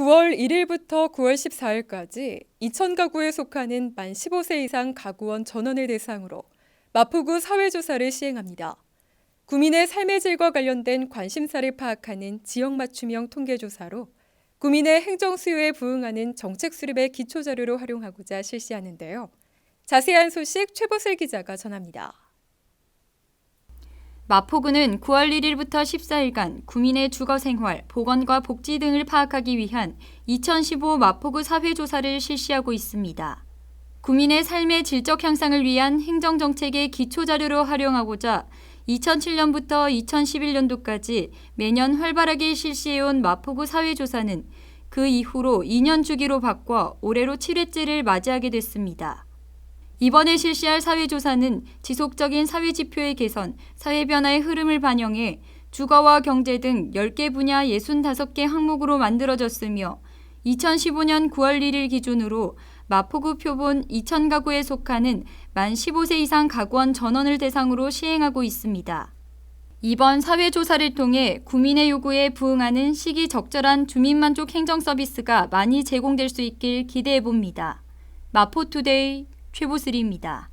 9월 1일부터 9월 14일까지 2,000가구에 속하는 만 15세 이상 가구원 전원을 대상으로 마포구 사회조사를 시행합니다. 구민의 삶의 질과 관련된 관심사를 파악하는 지역 맞춤형 통계조사로 구민의 행정 수요에 부응하는 정책 수립의 기초 자료로 활용하고자 실시하는데요. 자세한 소식 최보슬 기자가 전합니다. 마포구는 9월 1일부터 14일간 구민의 주거 생활, 보건과 복지 등을 파악하기 위한 2015 마포구 사회조사를 실시하고 있습니다. 구민의 삶의 질적 향상을 위한 행정정책의 기초자료로 활용하고자 2007년부터 2011년도까지 매년 활발하게 실시해온 마포구 사회조사는 그 이후로 2년 주기로 바꿔 올해로 7회째를 맞이하게 됐습니다. 이번에 실시할 사회조사는 지속적인 사회지표의 개선, 사회변화의 흐름을 반영해 주거와 경제 등 10개 분야 65개 항목으로 만들어졌으며 2015년 9월 1일 기준으로 마포구 표본 2,000가구에 속하는 만 15세 이상 가구원 전원을 대상으로 시행하고 있습니다. 이번 사회조사를 통해 구민의 요구에 부응하는 시기 적절한 주민만족 행정 서비스가 많이 제공될 수 있길 기대해 봅니다. 마포투데이 최보슬입니다.